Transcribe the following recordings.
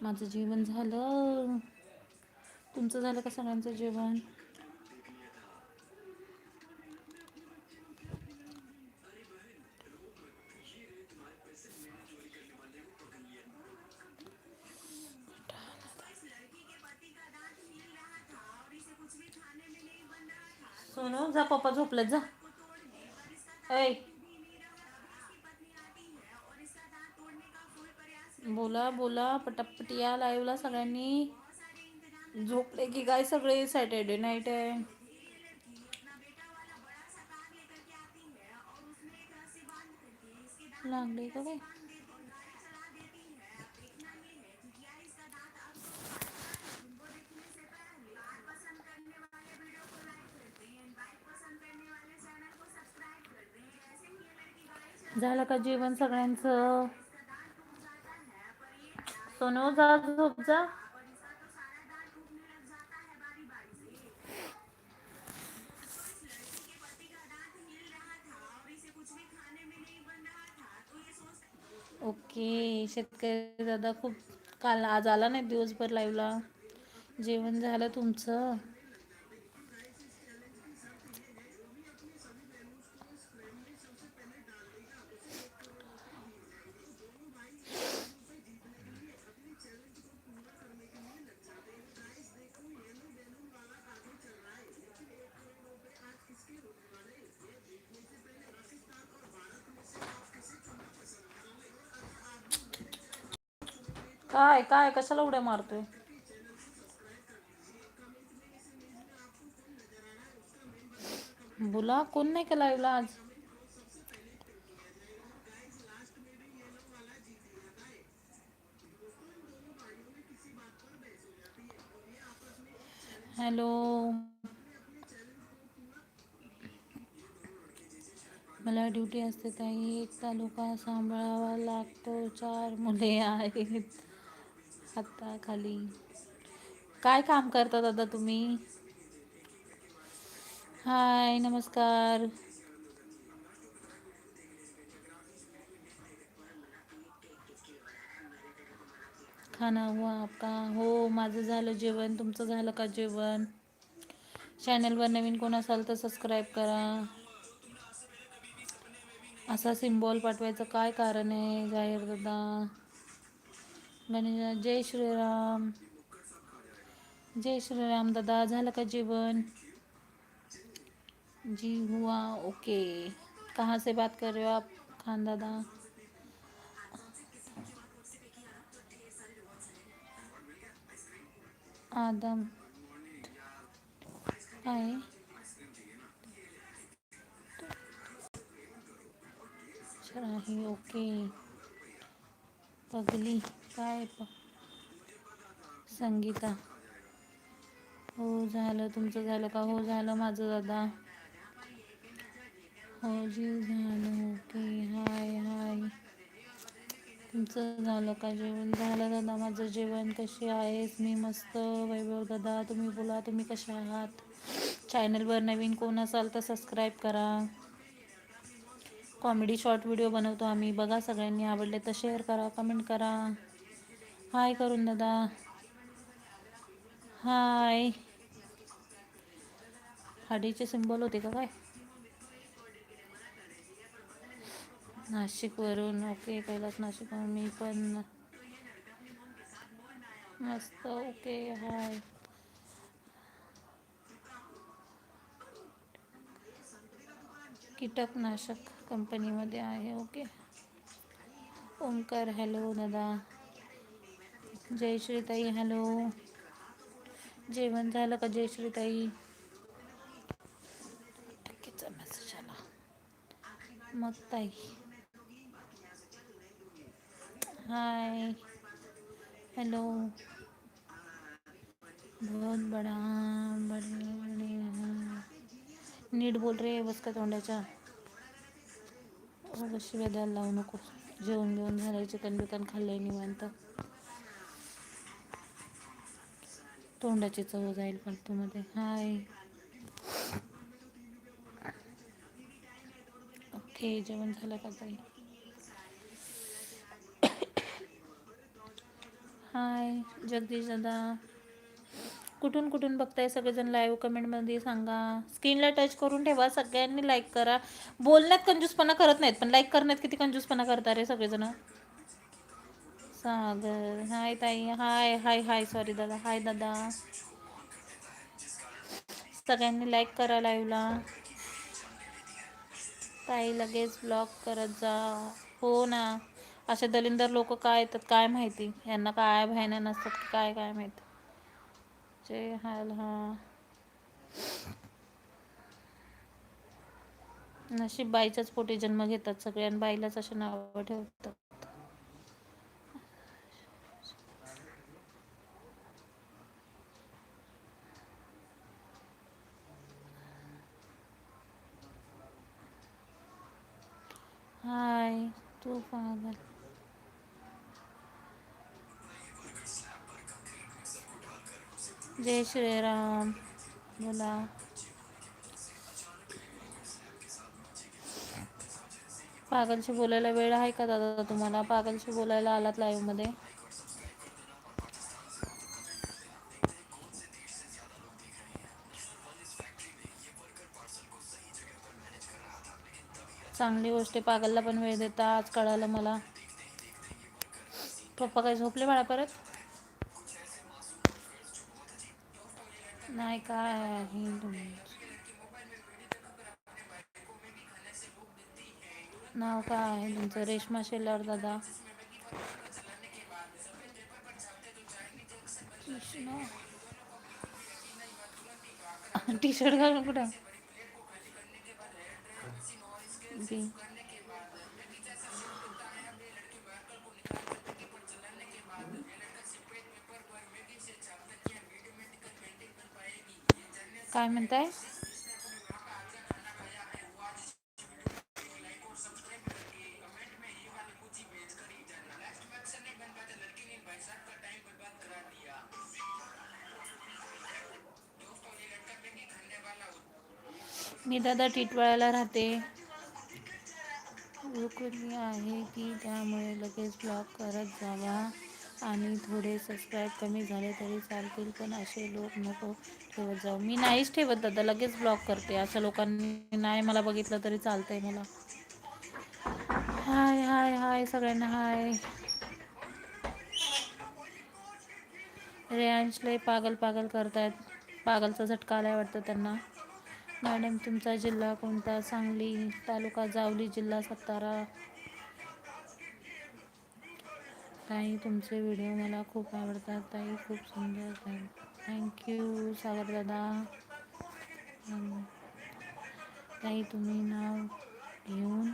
माझं जेवण झालं. तुमचं झालं का सगळ्यांचं जेवण? सोनू जा पप्पा झोपलेत जा. ऐ. बोला बोला पटापट. या लाईव्हला सगळ्यांनी झोपले की काय सगळे सॅटर्डे नाईट आहे. लागले का काय झालं का जेवण सगळ्यांचं? सोनू हो, जा झोप जा. ओके शेतकरी दादा खूप काल आज आला नाही दिवसभर लाईव्हला जेवण झालं तुमचं? काय काय, कशाला उड्या मारतोय? बोला, कोण नाही का लाईव्हला आज? हॅलो. मला ड्युटी असते, ताई. एक तालुका सांभाळावा लागतो. चार मुले आहेत. हाताखाली काय काम करता दादा तुम्ही? हाय नमस्कार. खाना हुआ आपका? हो माझं झालं जेवण. तुमचं झालं का जेवण? चॅनलवर नवीन कोण असाल तर सबस्क्राईब करा. असा सिम्बॉल पाठवायचं काय कारण आहे जाहीर दादा? गणेश जय श्रीराम जय श्रीराम दादा झालं का जेवण जी हुआ, ओके। कहाँ से बात कर रहे हो आप, खान दादा? आदम। आहे ओके। पगली। काय प संगीता. हो झालं तुमचं झालं का? हो झालं माझं दादा. हो जी झालं. Okay hi hi. तुमचं झालं का जेवण? झालं दादा माझं जेवण. कसे आहेस? मी मस्त. वैभव दादा तुम्ही बोला तुम्ही कसे आहात? चॅनलवर नवीन कोण असाल तर सबस्क्राईब करा. कॉमेडी शॉर्ट व्हिडिओ बनवतो आम्ही. बघा सगळ्यांनी आवडले तर शेअर करा कमेंट करा. हाय करून दादा. हाय. हाडीचे सिम्बॉल होते का काय? नाशिकवरून ओके पहिलाच नाशिकवरून मी पण मस्त. Okay hi. कीटकनाशक कंपनीमध्ये आहे. ओके. ओमकार हॅलो दादा. जय श्रीताई हॅलो. जेवण झालं का जय श्रीताई? टक्केचा मेसेज आला. मग ताई. हाय हॅलो बहुत बडा बडे नीट बोल रे बस का तोंडाच्या अवश्य वेदाला लावू नको. जेवण बिवून झालंय चिकन बिकन खाल्लंय निवांत. तोंडाची चव जाईल फालतूमध्ये हाय. ओके जेवण झालं का ताई? हाय जगदीश दादा. कुठून कुठून बघताय सगळेजण लाईव्ह कमेंटमध्ये सांगा. स्क्रीनला टच करून ठेवा सगळ्यांनी लाईक करा. बोलण्यात कंजूसपणा करत नाहीत पण लाईक करण्यात किती कंजूसपणा करता रे सगळेजण. सागर. हाय ताई. हाय हाय हाय. सॉरी दादा. हाय दादा. सगळ्यांनी लाईक करा लाईव्हला ताई लगेच ब्लॉक करत जा. हो ना. असे दलिंदर लोक काय येतात काय माहिती? यांना काय भ्याना नसतात की काय काय माहिती? जय हाल हा. नशीब बाईच्याच पोटी जन्म घेतात सगळ्यां बाईलाच असे नाव ठेवतात. हाय तू पागल. जय श्रीराम बोला. पागलशी बोलायला वेळ आहे का दादा तुम्हाला? पागलशी बोलायला आलात लाईव्ह चांगली गोष्ट आहे. पागलला पण वेळ देता आज कळालं मला. पप्पा काय झोपले बाळा परत? नाही काय आहे नाव काय आहे तुमचं? रेश्मा शेलार दादा. टी शर्ट घालून कुठं? जी काय म्हणताय मी दादा टिटवाळ्याला राहते. रुकली आहे की त्यामुळे लगेच ब्लॉक करत जावा आणि थोडे सबस्क्राईब कमी झाले तरी चालतील पण असे लोक नको ठेवत जाऊ. मी नाहीच ठेवत दादा लगेच ब्लॉक करते. अशा लोकांनी नाही मला बघितलं तरी चालतंय मला. हाय हाय हाय सगळ्यांना हाय. रेयांशले पागल पागल करतायत. पागलचा झटका आलाय वाटतं त्यांना. मॅडम तुमचा जिल्हा कोणता? सांगली तालुका जावली जिल्हा सातारा. ताई तुमचे व्हिडिओ मला खूप आवडतात. ताई खूप सुंदर ताई. थँक्यू सागर दादा. ताई तुम्ही नाव घेऊन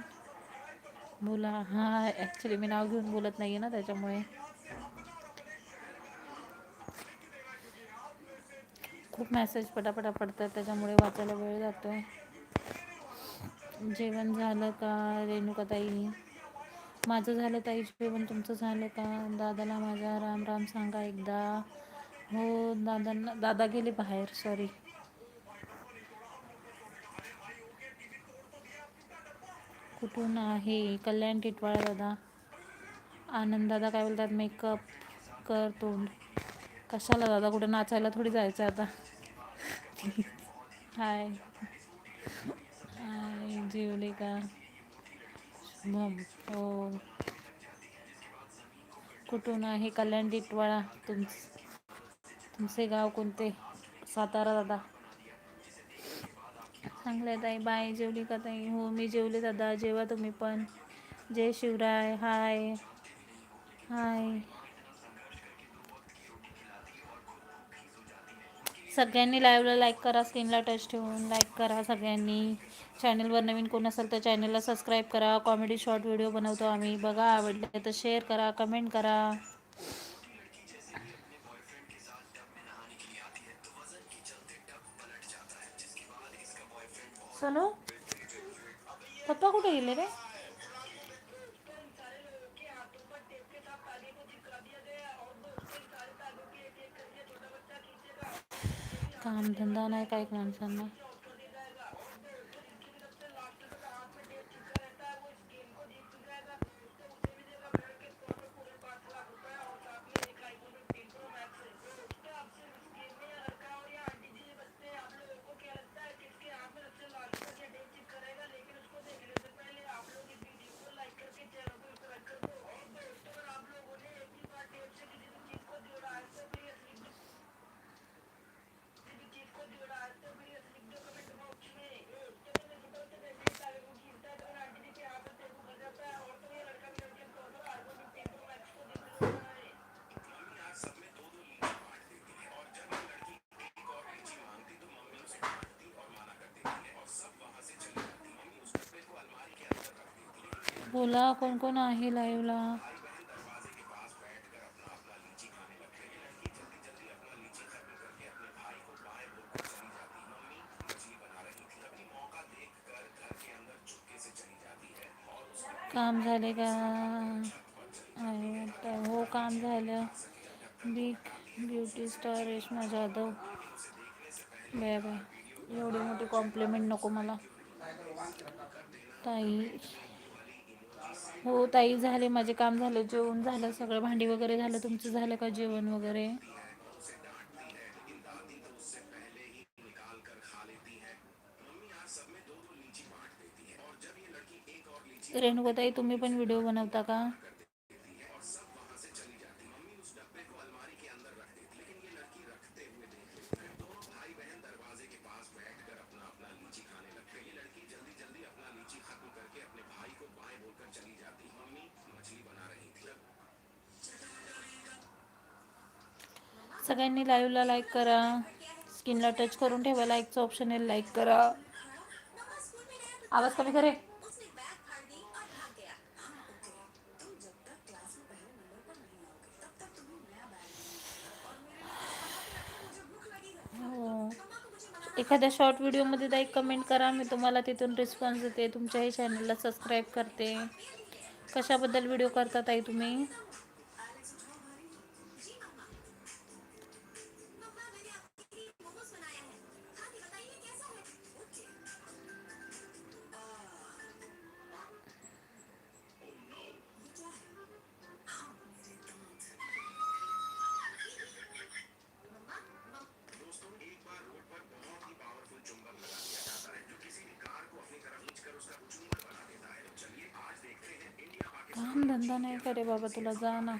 बोला. हां ॲक्च्युली मी नाव घेऊन बोलत नाही आहे ना त्याच्यामुळे. खूप मेसेज पटापटा पडतात त्याच्यामुळे वाचायला वेळ जातो. जेवण झालं का रेणुकाताई माझं झालं ताई जेवण तुमचं झालं का? दादाला माझा राम राम सांगा एकदा. हो दादांना दादा गेले बाहेर सॉरी कुठून आहे? कल्याण टिटवाळा दादा. आनंद दादा काय बोलतात? मेकअप कर तोंड. कशाला दादा? कुठं नाचायला थोडी जायचं आता. हाय हाय जेवले का शुभम हो. कुठून आहे कल्याण टिटवाळा तुम तुमचे गाव कोणते? सातारा दादा. चांगले आहे ताई. बाय जेवली का ताई. हो मी जेवले दादा. जेवा तुम्ही पण. जय शिवराय. हाय हाय सगळ्यांनी लाईव्हला लाईक करा स्क्रीनला टच ठेवून लाईक करा सगळ्यांनी. चॅनलवर नवीन कोण असेल तर चॅनलला सबस्क्राईब करा. कॉमेडी शॉर्ट व्हिडिओ बनवतो आम्ही. बघा आवडले तर शेअर करा कमेंट करा. सोनू पप्पा कुठे गेले रे? कामधंदा नाही काही माणसांना. बोला कोण कोण आहे लाईव्हला काम झाले का? आहे हो काम झालं. Big beauty star Reshma Jadhav. Bye bye. एवढी मोठी कॉम्प्लिमेंट नको मला. ताई. हो ताई झाले माझे काम झालं जेवण झालं सगळं भांडी वगैरे झालं तुमचं झालं का जेवण वगैरे? रेणुकाताई तुम्ही पण व्हिडिओ बनवता का? सगळ्यांनी लाईव्हला लाईक करा. स्किनला टच करून ठेवा लाईकचं ऑप्शन आहे लाईक करा. आवाज कमी करे हो. एखाद्या शॉर्ट व्हिडिओमध्ये ताई कमेंट करा मी तुम्हाला तिथून रिस्पॉन्स देते. तुमच्याही चॅनलला सबस्क्राईब करते. कशाबद्दल व्हिडिओ करता ताई तुम्ही? धंदा नाही करे बाबा तुला? जा ना.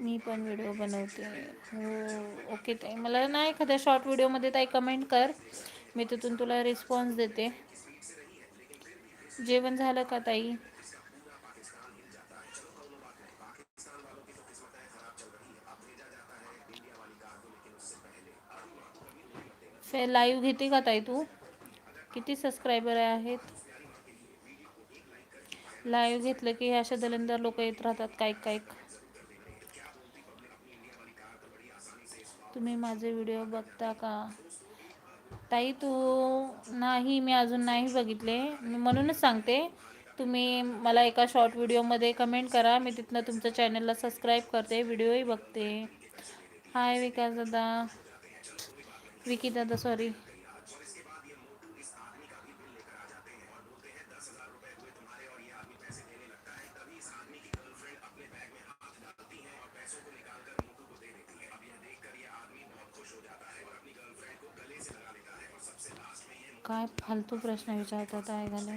मी पण व्हिडिओ बनवते. हो ओके ताई. मला ना एखाद्या शॉर्ट व्हिडिओमध्ये ताई कमेंट कर. मी तिथून तुला रिस्पॉन्स देते. जेवण झालं का ताई? फे लाईव्ह घेते का ताई तू? किती सबस्क्रायबर आहेत? लाईव्ह घेतलं की हे अशा दलंदर लोक येत राहतात काही काही तुम्ही माझे व्हिडिओ बघता का? ताई तू नाही मी अजून नाही बघितले. मी म्हणूनच सांगते तुम्ही मला एका शॉर्ट व्हिडिओमध्ये कमेंट करा. मी तिथनं तुमच्या चॅनलला सबस्क्राईब करते व्हिडिओही बघते. हाय विकास दादा. विकी दादा सॉरी काय फालतू प्रश्न विचारतात आहे घाले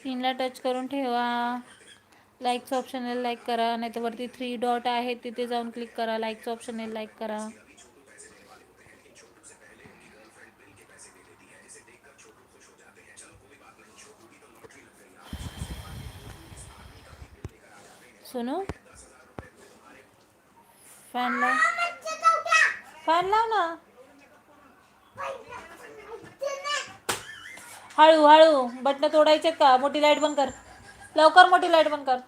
स्क्रीनला टच करून ठेवा. लाईकचं ऑप्शन आहे लाईक करा नाही तर वरती थ्री डॉट आहे तिथे जाऊन क्लिक करा. लाईकचं ऑप्शन आहे लाईक करा. सोनू? फॅन लाव. फॅन लाव ना. हळू हळू. बटणं तोडायचे का? मोठी लाइट बंद कर. लवकर मोठी लाइट बंद कर.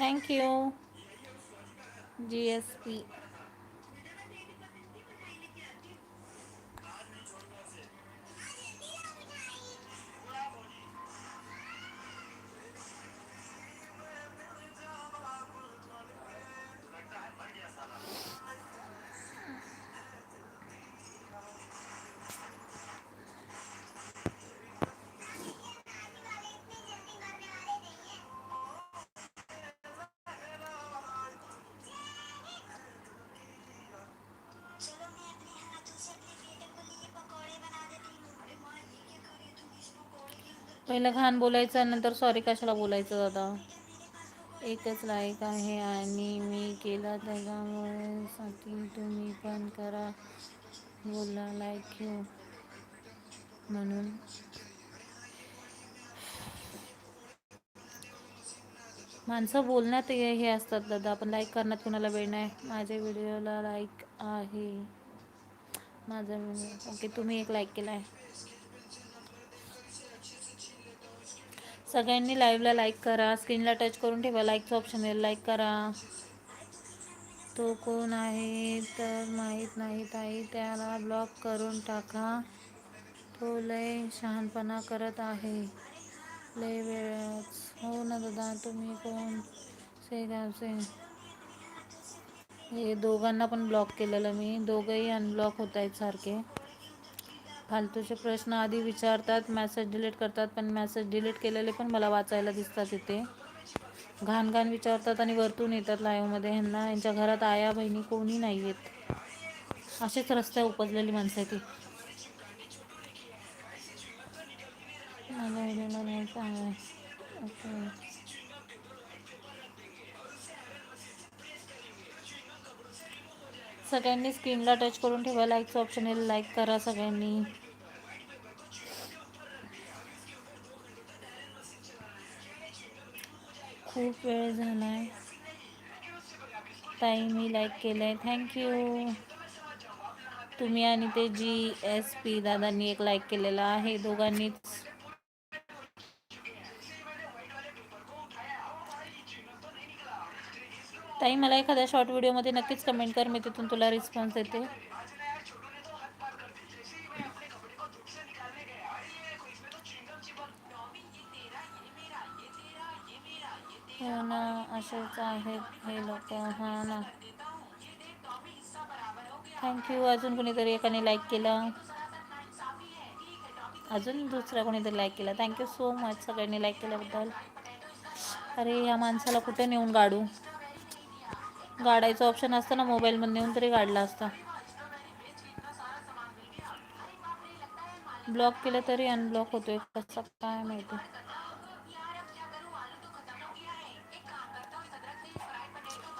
थँक्यू जी एस पी पहिलं घाण बोलायचं नंतर सॉरी कशाला बोलायचं दादा? एकच लाईक आहे आणि मी केला त्याच्यामुळे साठी तुम्ही पण करा. बोला लाईक घेऊ म्हणून. माणसं बोलण्यात हे हे असतात दादा. आपण लाईक करण्यात कुणाला वेळ नाही. माझ्या व्हिडिओला लाईक आहे. माझा ओके तुम्ही एक लाईक केला आहे सगळ्यांनी लाईव्हला लाईक करा. स्क्रीनला टच करून ठेवा. लाईकचं ऑप्शन येईल लाईक करा. तो कोण आहे तर माहीत नाही ताई. त्याला ब्लॉक करून टाका. तो लय शहाणपणा करत आहे. लय वेळच. हो ना दादा तुम्ही कोण? सेगावचे हे दोघांना पण ब्लॉक केलेलं मी. दोघंही अनब्लॉक होत आहेत सारखे. फालतूचे प्रश्न आधी विचारतात मॅसेज डिलीट करतात पण मॅसेज डिलीट केलेले पण मला वाचायला दिसतात इथे. घाण घाण विचारतात आणि वरतून येतात लाईव्हमध्ये ह्यांना यांच्या घरात आया बहिणी कोणी नाही आहेत असेच रस्ते उपजलेली माणसं आहे ती माझ्या सगळ्यांनी स्क्रीनला टच करून ठेवा लाईकचं ऑप्शन आहे लाईक करा सगळ्यांनी. खूप वेळ झाला आहे ताई मी लाईक केलं आहे थँक्यू तुम्ही आणि ते जी एस पी दादांनी एक लाईक केलेला आहे. दोघांनीच ताई मला एखाद्या शॉर्ट व्हिडिओमध्ये नक्कीच कमेंट कर मी तिथून तुला रिस्पॉन्स देते. हो ना असेच आहेत हे लोक. हा हो ना. थँक्यू अजून कोणीतरी एकाने लाईक केलं? अजून दुसरा कोणीतरी लाईक केला? थँक्यू सो मच सगळ्यांनी लाईक केल्याबद्दल. अरे या माणसाला कुठे नेऊन गाडू? गाडायचं ऑप्शन असतं ना मोबाईलमध्ये नेऊन तरी गाडला असता. ब्लॉक केलं तरी अनब्लॉक होतोय कसं काय माहिती.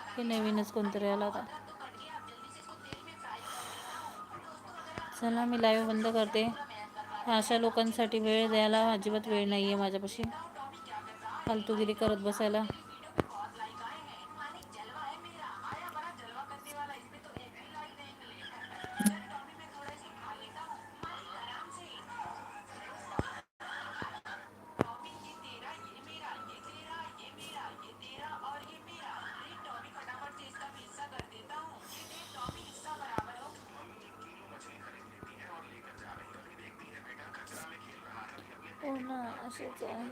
हे नवीनच कोणतरी आला होता चला मी लाईव्ह बंद करते. अशा लोकांसाठी वेळ द्यायला अजिबात वेळ नाही आहे माझ्यापाशी. फालतूगिरी करत बसायला. हो ना असेच आहे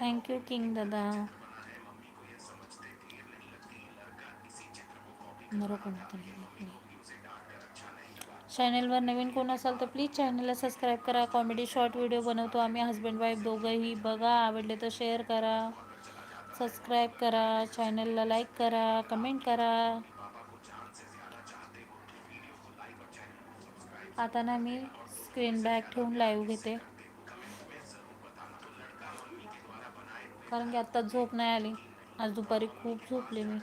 थँक्यू किंग दादा चॅनलवर नवीन तर प्लीज़ चॅनलला सबस्क्राईब करा कॉमेडी शॉर्ट व्हिडिओ बनवतो आम्ही हस्बंड वाईफ दोघंही बघा आवडले तर शेअर करा सबस्क्राईब करा चॅनलला लाईक करा कमेंट करा। आता ना मी स्क्रीन बॅक ठेवून लाईव्ह घेते. कारण की आत्ता झोप नाही आली. आज दुपारी खूप झोपले मी.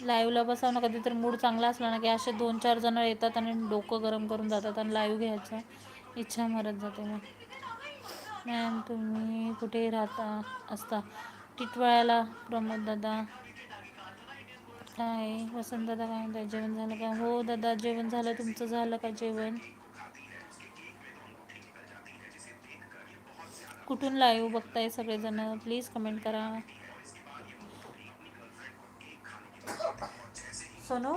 लाईव्हला बसावं ना कधी तर मूड चांगला असला ना की असे दोन चार जण येतात आणि डोकं गरम करून जातात आणि लाईव्ह घ्यायचं इच्छा मरत जाते मग. मॅम तुम्ही कुठे राहता? असता. टिटवाळ्याला प्रमोद दादा. काय? वसंत दादा काय म्हणतात जेवण झालं का? हो दादा जेवण झालं. तुमचं झालं का जेवण? कुठून लाईव्ह बघताय सगळेजण? प्लीज कमेंट करा. सोनू?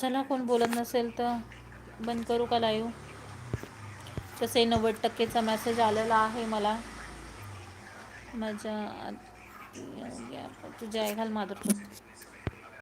चला कोण बोलत नसेल तर बंद करू का लाईव्ह तसे नव्वद टक्केचा मेसेज आलेला आहे मला. माझ्या तुझ्या आई घाल माधुर.